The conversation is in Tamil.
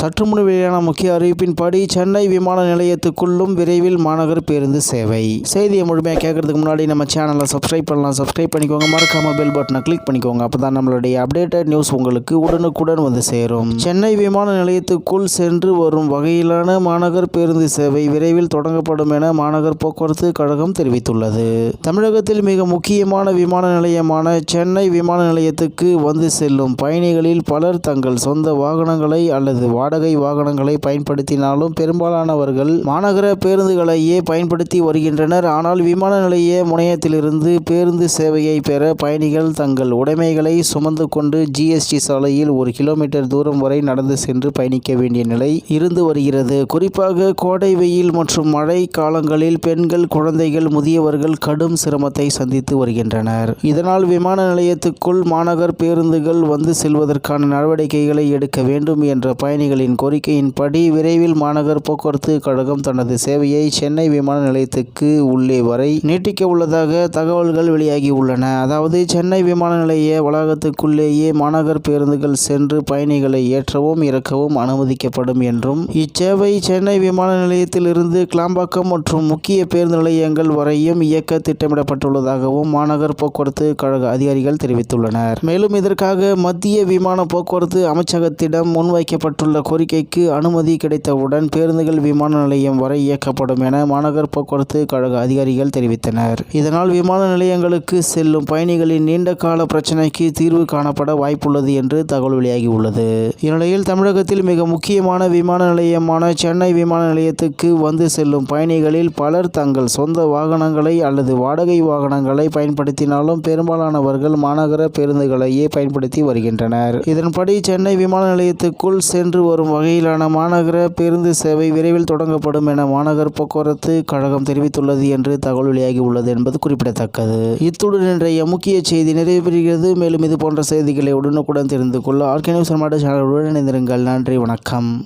சற்றுமுன் வெளியான முக்கிய அறிவிப்பின்படி சென்னை விமான நிலையத்துக்குள்ளும் விரைவில் மாநகர் பேருந்து சேவை. செய்தியை முழுமையாக கேட்கறதுக்கு முன்னாடி நம்ம சேனலை சப்ஸ்கிரைப் பண்ணலாம். சப்ஸ்கிரைப் பண்ணிக்கோங்க. மறக்காம பெல் பட்டனை கிளிக் பண்ணிக்கோங்க. அப்போ தான் நம்மளுடைய அப்டேட்டட் நியூஸ் உங்களுக்கு உடனுக்குடன் வந்து சேரும். சென்னை விமான நிலையத்துக்குள் சென்று வரும் வகையிலான மாநகர் பேருந்து சேவை விரைவில் தொடங்கப்படும் என மாநகர் போக்குவரத்து கழகம் தெரிவித்துள்ளது. தமிழகத்தில் மிக முக்கியமான விமான நிலையமான சென்னை விமான நிலையத்துக்கு வந்து செல்லும் பயணிகளில் பலர் தங்கள் சொந்த வாகனங்களை அல்லது வாடகை வாகனங்களை பயன்படுத்தினாலும் பெரும்பாலானவர்கள் மாநகர பேருந்துகளையே பயன்படுத்தி வருகின்றனர். ஆனால் விமான நிலைய முனையத்திலிருந்து பேருந்து சேவையை பெற பயணிகள் தங்கள் உடைமைகளை சுமந்து கொண்டு ஜிஎஸ்டி சாலையில் ஒரு கிலோமீட்டர் தூரம் வரை நடந்து சென்று பயணிக்க வேண்டிய நிலை இருந்து வருகிறது. குறிப்பாக கோடை வெயில் மற்றும் மழை காலங்களில் பெண்கள் குழந்தைகள் முதியவர்கள் கடும் சிரமத்தை சந்தித்து வருகின்றனர். இதனால் விமான நிலையத்துக்குள் மாநகர் பேருந்துகள் வந்து செல்வதற்கான நடவடிக்கைகளை எடுக்க வேண்டும் என்ற பயணிகளின் கோரிக்கையின்படி விரைவில் மாநகர் போக்குவரத்து கழகம் தனது சேவையை சென்னை விமான நிலையத்துக்கு உள்ளே வரை நீட்டிக்க உள்ளதாக தகவல்கள் வெளியாகி உள்ளன அதாவது சென்னை விமான நிலைய வளாகத்துக்குள்ளேயே மாநகர் பேருந்துகள் சென்று பயணிகளை ஏற்றவும் இறக்கவும் அனுமதிக்கப்படும் என்றும் இச்சேவை சென்னை விமான நிலையத்திலிருந்து கிளாம்பாக்கம் மற்றும் முக்கிய பேருந்து நிலையங்கள் வரையும் இயக்க திட்டமிடப்பட்டுள்ளதாகவும் மாநகர் போக்குவரத்து கழக அதிகாரிகள் தெரிவித்துள்ளனர். மேலும் இதற்காக மத்திய விமான போக்குவரத்து அமைச்சகத்திடம் முன்வைக்கப்பட்டுள்ள கோரிக்கைக்கு அனுமதி கிடைத்தவுடன் பேருந்துகள் விமான நிலையம் வரை இயக்கப்படும் என மாநகர் போக்குவரத்து கழக அதிகாரிகள் தெரிவித்தனர். இதனால் விமான நிலையங்களுக்கு செல்லும் பயணிகளின் நீண்ட கால பிரச்சினைக்கு தீர்வு காணப்பட வாய்ப்புள்ளது என்று தகவல் வெளியாகியுள்ளது. இந்நிலையில் தமிழகத்தில் மிக முக்கியமான விமான நிலையமான சென்னை விமான நிலையத்துக்கு வந்து செல்லும் பயணிகளில் பலர் தங்கள் சொந்த வாகனங்களை அல்லது வாடகை வாகனங்களை பயன்படுத்தினாலும் பெரும்பாலானவர்கள் மாநகர பேருந்துகளையே பயன்படுத்தி வருகின்றனர். இதன்படி சென்னை விமான நிலையத்துக்குள் சென்று வரும் வகையிலான மாநகர பேருந்து சேவை விரைவில் தொடங்கப்படும் என மாநகர் போக்குவரத்து கழகம் தெரிவித்துள்ளது என்று தகவல் வெளியாகி உள்ளது என்பது குறிப்பிடத்தக்கது. இத்துடன் இன்றைய முக்கிய செய்தி நிறைவு பெறுகிறது மேலும் இது போன்ற செய்திகளை உடனுக்குடன் தெரிந்து கொள்ள ஆர்கே நியூஸ் சேனலுடன் இணைந்திருங்கள். நன்றி வணக்கம்.